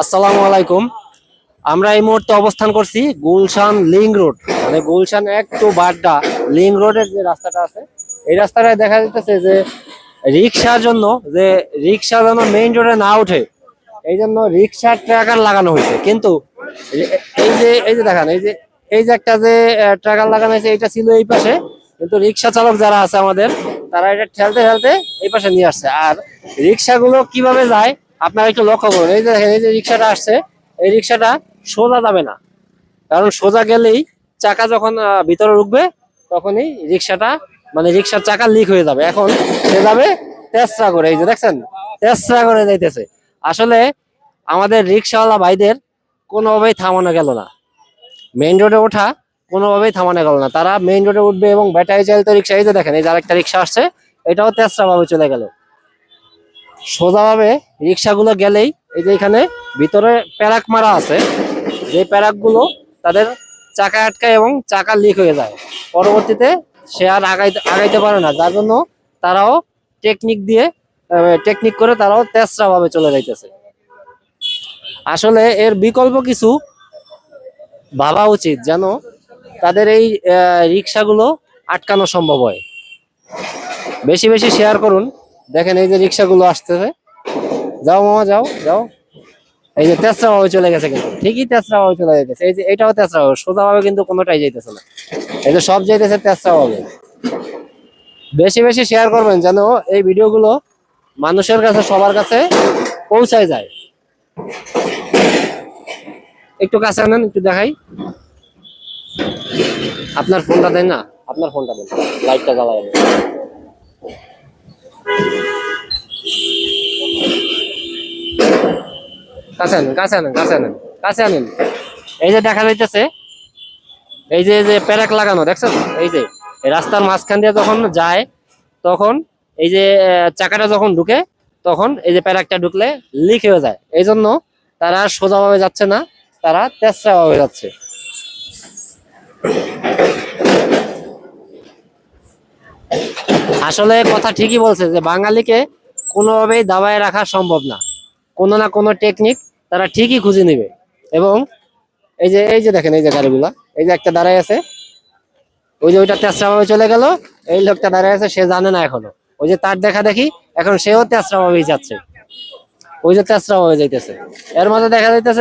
আসসালামু আলাইকুম। আমরা এই মুহূর্তে অবস্থান করছি গুলশান লিং রোড। মানে গুলশান এক টু বাড্ডা লিং রোডের যে রাস্তাটা আছে, এই রাস্তাটায় দেখা যাচ্ছে যে রিক্সার জন্য, যে রিক্সা যেন মেইন রোডে না ওঠে, এই জন্য রিক্সার ট্র্যাকার লাগানো হয়েছে। কিন্তু এই যে এই যে দেখেন, এই যে এই যে একটা যে ট্র্যাকার লাগানো হয়েছে, এটা ছিল এই পাশে। কিন্তু রিক্সা চালক যারা আছে আমাদের, তারা এটা ঠেলতে ঠেলতে এই পাশে নিয়ে আসছে। আর রিক্সাগুলো কীভাবে যায়, আপনারা একটু লক্ষ্য করুন। এই যে দেখেন এই যে রিক্সাটা আসছে, এই রিক্সাটা সোজা যাবে না। কারণ সোজা গেলেই চাকা যখন ভিতরে ঢুকবে, তখনই রিক্সাটা মানে রিক্সার চাকা লিক হয়ে যাবে। এখন সে যাবে তেসরা করে। এই যে দেখছেন, তেসরা করে যাইতেছে। আসলে আমাদের রিক্সাওয়ালা ভাইদের কোনোভাবেই থামানো গেল না। মেইন রোডে ওঠা কোনোভাবেই থামানো গেল না। তারা মেইন রোডে উঠবে এবং ব্যাটারি চালিত রিক্সা, এই যে দেখেন, এই যে আরেকটা রিক্সা আসছে, এটাও তেসরা ভাবে চলে গেল। সোজাভাবে রিক্সাগুলো গেলেই এই যে এখানে ভিতরে প্যারাক মারা আছে, যে প্যারাকগুলো তাদের চাকা আটকায় এবং চাকা লিক হয়ে যায়। পরবর্তীতে সে আর আগাইতে আগাইতে পারে না, যার জন্য তারাও টেকনিক দিয়ে টেকনিক করে তারাও তেসরা ভাবে চলে যাইতেছে। আসলে এর বিকল্প কিছু ভাবা উচিত যেন তাদের এই রিক্সাগুলো আটকানো সম্ভব হয়। বেশি বেশি শেয়ার করুন। দেখেন এই যে রিক্সাগুলো আসতেছে। যাও মামা, যাও যাও। এই যে তেসরা ভাবে চলে গেছে কিন্তু। ঠিকই তেসরা ভাবে চলে যাইতেছে। এই যে, এটাও তেসরা ভাবে সোজা ভাবে কিন্তু কোনোটাই যাইতেছে না। এই যে সব যাইতেছে তেসরা ভাবে। বেশি বেশি শেয়ার করবেন যেন এই ভিডিওগুলো মানুষের কাছে, সবার কাছে পৌঁছায় যায়। একটু কাছে আনেন, একটু দেখাই। আপনার ফোনটা দেন না? আপনার ফোনটা দেন। লাইটটা জ্বালায় কাছে আনেন কাছে আনেন কাছে আনেন কাছে আনেন। এই যে দেখা যাইতেছে, এই যে এই যে প্যারাক লাগানো, দেখছেন? এই যে রাস্তার মাঝখান দিয়ে যখন যায়, তখন এই যে চাকাটা যখন ঢুকে, তখন এই যে প্যারাকটা ঢুকলে লিক হয়ে যায়। এই জন্য তারা সোজাভাবে যাচ্ছে না। তারা তেসরা ভাবে যাচ্ছে। আসলে কথা ঠিকই বলছে যে বাঙালিকে কোনোভাবেই দাবায় রাখা সম্ভব না। কোনো না কোনো টেকনিক তারা ঠিকই খুঁজে নেবে। এবং এই যে এই যে দেখেন, এই যে গাড়িগুলা, এই যে একটা দাঁড়ায় আছে, ওই যে ওইটা তেসরা ভাবে চলে গেল, এই লোকটা দাঁড়ায় আছে, সে জানে না এখনও। ওই যে তার দেখা দেখি, এখন সেও তেসরা ভাবেই যাচ্ছে। ওই যে তেসরা ভাবে যাইতেছে। এর মধ্যে দেখা যাইতেছে